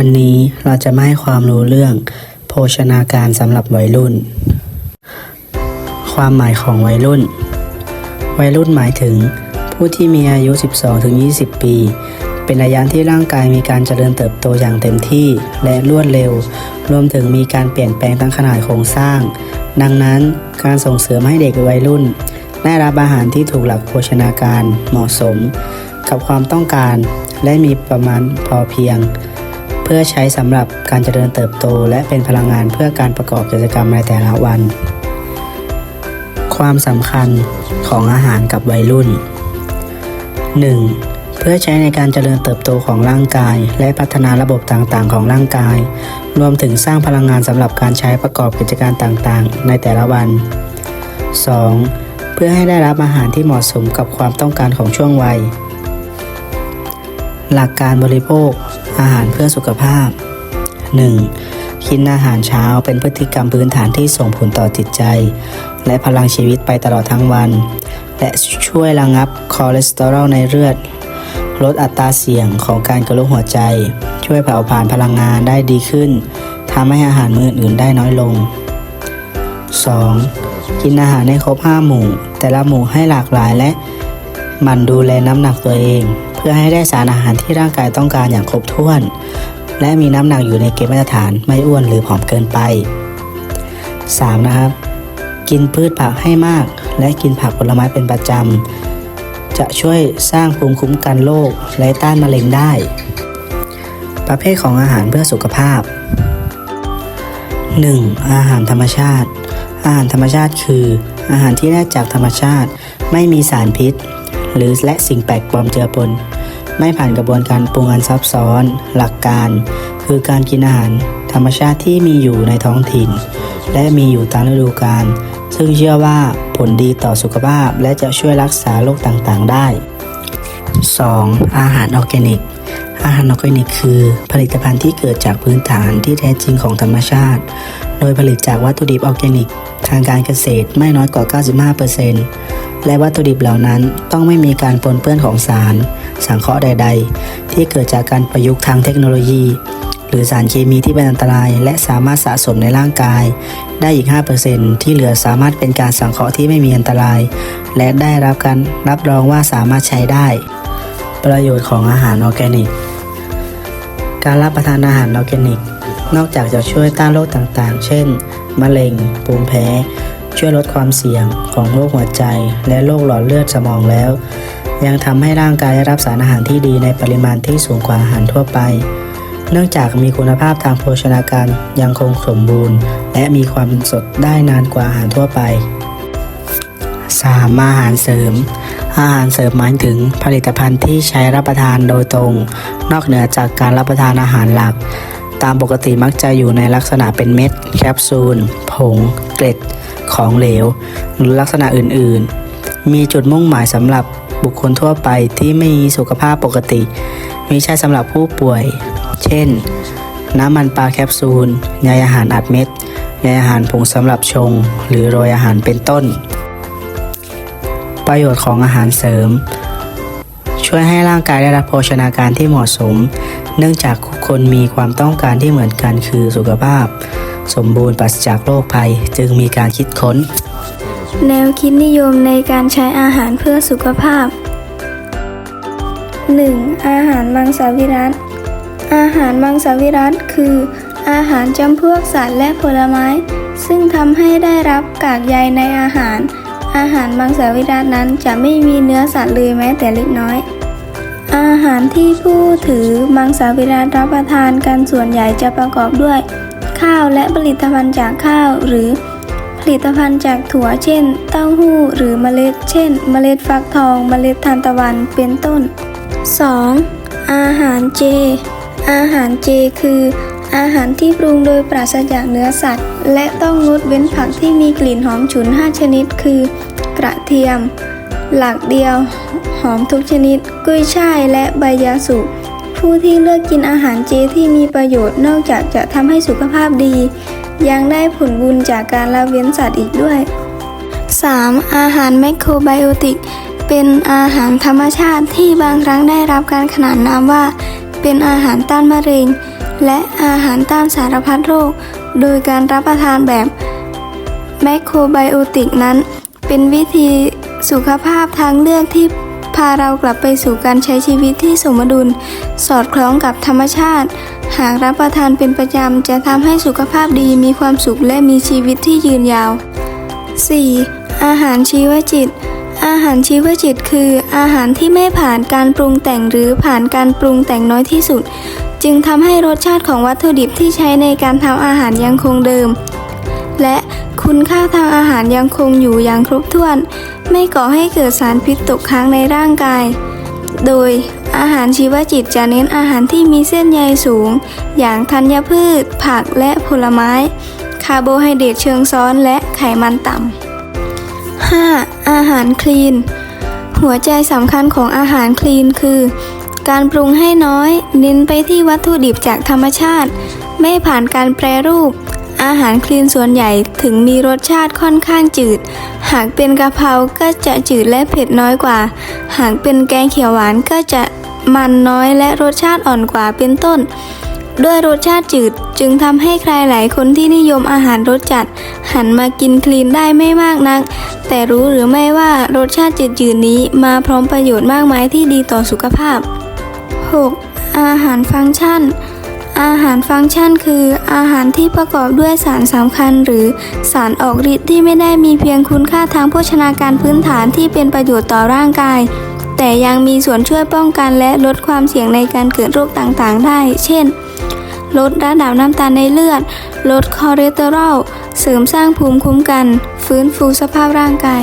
วันนี้เราจะมาให้ความรู้เรื่อง โภชนาการสำหรับวัยรุ่น ความหมายของวัยรุ่น วัยรุ่นหมายถึง ผู้ที่มีอายุ 12-20 ปี เป็นระยะที่ร่างกายมีการเจริญเติบโตอย่างเต็มที่และรวดเร็ว รวมถึงมีการเปลี่ยนแปลงทั้งขนาดโครงสร้าง ดังนั้นการส่งเสริมให้เด็กวัยรุ่น ได้รับอาหารที่ถูกหลักโภชนาการเหมาะสม กับความต้องการและมีประมาณพอเพียง เพื่อใช้สำหรับการเจริญเติบโต และเป็นพลังงานเพื่อการประกอบกิจกรรมในแต่ละวัน ความสำคัญของอาหารกับวัยรุ่น 1. เพื่อใช้ในการเจริญเติบโตของร่างกาย และพัฒนาระบบต่างๆ ของร่างกาย รวมถึงสร้างพลังงานสำหรับการใช้ประกอบกิจการต่างๆ ในแต่ละวัน 2. เพื่อให้ได้รับอาหารที่เหมาะสมกับความต้องการของช่วงวัย หลักการบริโภค อาหารเพื่อสุขภาพ 1. กินอาหารเช้าเป็นพฤติกรรมพื้นฐานที่ส่งผลต่อจิตใจ และพลังชีวิตไปตลอดทั้งวัน และช่วยระงับคอเลสเตอรอลในเลือด ลดอัตราเสี่ยงของการกระโหลกหัวใจ ช่วยเผาผลาญพลังงานได้ดีขึ้นทำให้อาหารมื้ออื่นได้น้อยลง 2. กินอาหารให้ครบ 5 หมู่ แต่ละหมู่ให้หลากหลายและมันดูแลน้ำหนักตัวเอง พื่อให้ได้สารอาหารที่ร่างกายต้องการอย่างครบถ้วน และมีน้ำหนักอยู่ในเกณฑ์มาตรฐานไม่อ้วนหรือผอมเกินไป 3. นะครับ กินพืชผักให้มาก และกินผักผลไม้เป็นประจำ จะช่วยสร้างภูมิคุ้มกันโรคและต้านมะเร็งได้ ประเภทของอาหารเพื่อสุขภาพ 1. อาหารธรรมชาติ อาหารธรรมชาติคือ อาหารที่ได้จากธรรมชาติ ไม่มีสารพิษ หรือและสิ่งแปลกปลอมเจือปน ไม่ผ่านกระบวนการปรุงอันซับซ้อน หลักการ คือการกินอาหารธรรมชาติที่มีอยู่ในท้องถิ่น และมีอยู่ตามฤดูกาลซึ่งเชื่อว่าผลดีต่อสุขภาพและจะช่วยรักษาโรคต่างๆได้ 2. อาหารออร์แกนิก อาหารออร์แกนิกคือผลิตภัณฑ์ที่เกิดจากพื้นฐานที่แท้จริงของธรรมชาติ โดยผลิตจากวัตถุดิบออร์แกนิก ทางการเกษตรไม่น้อยกว่า 95%และวัตถุดิบเหล่านั้นต้องไม่มีการปนเปื้อนของสาร สังเคราะห์ใด ๆ ที่เกิดจากการประยุกต์ทางเทคโนโลยี หรือสารเคมีที่เป็นอันตราย และสามารถสะสมในร่างกาย ได้อีก 5%ที่เหลือสามารถเป็นการสังเคราะห์ที่ไม่มีอันตราย และได้รับการรับรองว่าสามารถใช้ได้ ประโยชน์ของอาหารออร์แกนิก การรับประทานอาหารออร์แกนิก นอกจากจะช่วยต้านโรคต่างๆ เช่น มะเร็งภูมิแพ้ช่วยลดความเสี่ยงของโรคหัวใจและโรคหลอดเลือดสมองแล้ว ยังทำให้ร่างกายได้รับสารอาหารที่ดีในปริมาณที่สูงกว่าอาหารทั่วไป เนื่องจากมีคุณภาพทางโภชนาการยังคงสมบูรณ์ และมีความสดได้นานกว่าอาหารทั่วไป 3. อาหารเสริม อาหารเสริมหมายถึงผลิตภัณฑ์ที่ใช้รับประทานโดยตรง นอกเหนือจากการรับประทานอาหารหลัก ตามปกติมักจะอยู่ในลักษณะเป็นเม็ด แคปซูล ผง เกล็ด ของเหลว หรือลักษณะอื่น ๆ มีจุดมุ่งหมายสำหรับ บุคคลทั่วไปที่ไม่มีสุขภาพปกติ มีใช่สำหรับผู้ป่วย เช่น น้ำมันปลาแคปซูลใยอาหารอัดเม็ดใยอาหารผงสำหรับชง หรือโรยอาหารเป็นต้น ประโยชน์ของอาหารเสริม ช่วยให้ร่างกายได้รับโภชนาการที่เหมาะสม เนื่องจากทุกคนมีความต้องการที่เหมือนกันคือสุขภาพ สมบูรณ์ปราศจากโรคภัยจึงมีการคิดค้น แนวคิดนิยมในการใช้อาหารเพื่อสุขภาพ 1. อาหารมังสวิรัตอาหารมังสวิรัตคือ อาหารจำพวกสัตว์และผลไม้ ซึ่งทำให้ได้รับกากใยในอาหาร อาหารมังสวิรัตนั้นจะไม่มีเนื้อสัตว์เลยแม้แต่เล็กน้อย อาหารที่ผู้ถือมังสวิรัตรับประทานกันส่วนใหญ่จะประกอบด้วย ข้าวและผลิตภัณฑ์จากข้าวหรือ ลิตภัณฑ์จากถั่วเช่น เต้าหู้หรือเมล็ด เช่น เมล็ดฟักทอง เมล็ดทานตะวันเป็นต้น 2. อาหารเจ อาหารเจคืออาหารที่ปรุงโดยปราศจากเนื้อสัตว์ และต้องงดเว้นผักที่มีกลิ่นหอมฉุน 5 ชนิด คือ กระเทียม หลักเดียว หอมทุกชนิด กุ้ยช่ายและใบยาสูบผู้ที่เลือกกินอาหารเจที่มีประโยชน์นอกจากจะทำให้สุขภาพดี ยังได้ผลบุญจากการละเว้นสัตว์อีกด้วย 3. อาหารแมคโครไบโอติก เป็นอาหารธรรมชาติที่บางครั้งได้รับการขนานนามว่า เป็นอาหารต้านมะเร็ง และอาหารต้านสารพัดโรค โดยการรับประทานแบบแมคโครไบโอติกนั้น เป็นวิธีสุขภาพทางเลือกที่ พาเรากลับไปสู่การใช้ชีวิตที่สมดุล สอดคล้องกับธรรมชาติ หากรับประทานเป็นประจำ จะทำให้สุขภาพดีมีความสุขและมีชีวิตที่ยืนยาว 4. อาหารชีวจิต อาหารชีวจิตคือ อาหารที่ไม่ผ่านการปรุงแต่งหรือผ่านการปรุงแต่งน้อยที่สุด จึงทำให้รสชาติของวัตถุดิบที่ใช้ในการทำอาหารยังคงเดิม และคุณค่าทางอาหารยังคงอยู่อย่างครบถ้วน ไม่ก่อให้เกิดสารพิษตกค้างในร่างกาย โดยอาหารชีวจิตจะเน้นอาหารที่มีเส้นใยสูง อย่างธัญพืช ผักและผลไม้ คาร์โบไฮเดรตเชิงซ้อนและไขมันต่ำ 5. อาหารคลีน หัวใจสำคัญของอาหารคลีนคือ การปรุงให้น้อย เน้นไปที่วัตถุดิบจากธรรมชาติ ไม่ผ่านการแปรรูป อาหารคลีนส่วนใหญ่ถึงมีรสชาติค่อนข้างจืด หากเป็นกะเพราก็จะจืดและเผ็ดน้อยกว่า หากเป็นแกงเขียวหวานก็จะมันน้อยและรสชาติอ่อนกว่าเป็นต้น ด้วยรสชาติจืดจึงทำให้ใครหลายคนที่นิยมอาหารรสจัด หันมากินคลีนได้ไม่มากนัก แต่รู้หรือไม่ว่ารสชาติจืดๆนี้มาพร้อมประโยชน์มากมายที่ดีต่อสุขภาพ 6. อาหารฟังก์ชัน อาหารฟังก์ชันคือ อาหารที่ประกอบด้วยสารสำคัญ หรือสารออกฤทธิ์ที่ไม่ได้มีเพียงคุณค่าทางโภชนาการพื้นฐานที่เป็นประโยชน์ต่อร่างกาย แต่ยังมีส่วนช่วยป้องกันและลดความเสี่ยงในการเกิดโรคต่างๆ ได้ เช่น ลดระดับน้ำตาลในเลือด ลดคอเลสเตอรอล เสริมสร้างภูมิคุ้มกัน ฟื้นฟูสภาพร่างกาย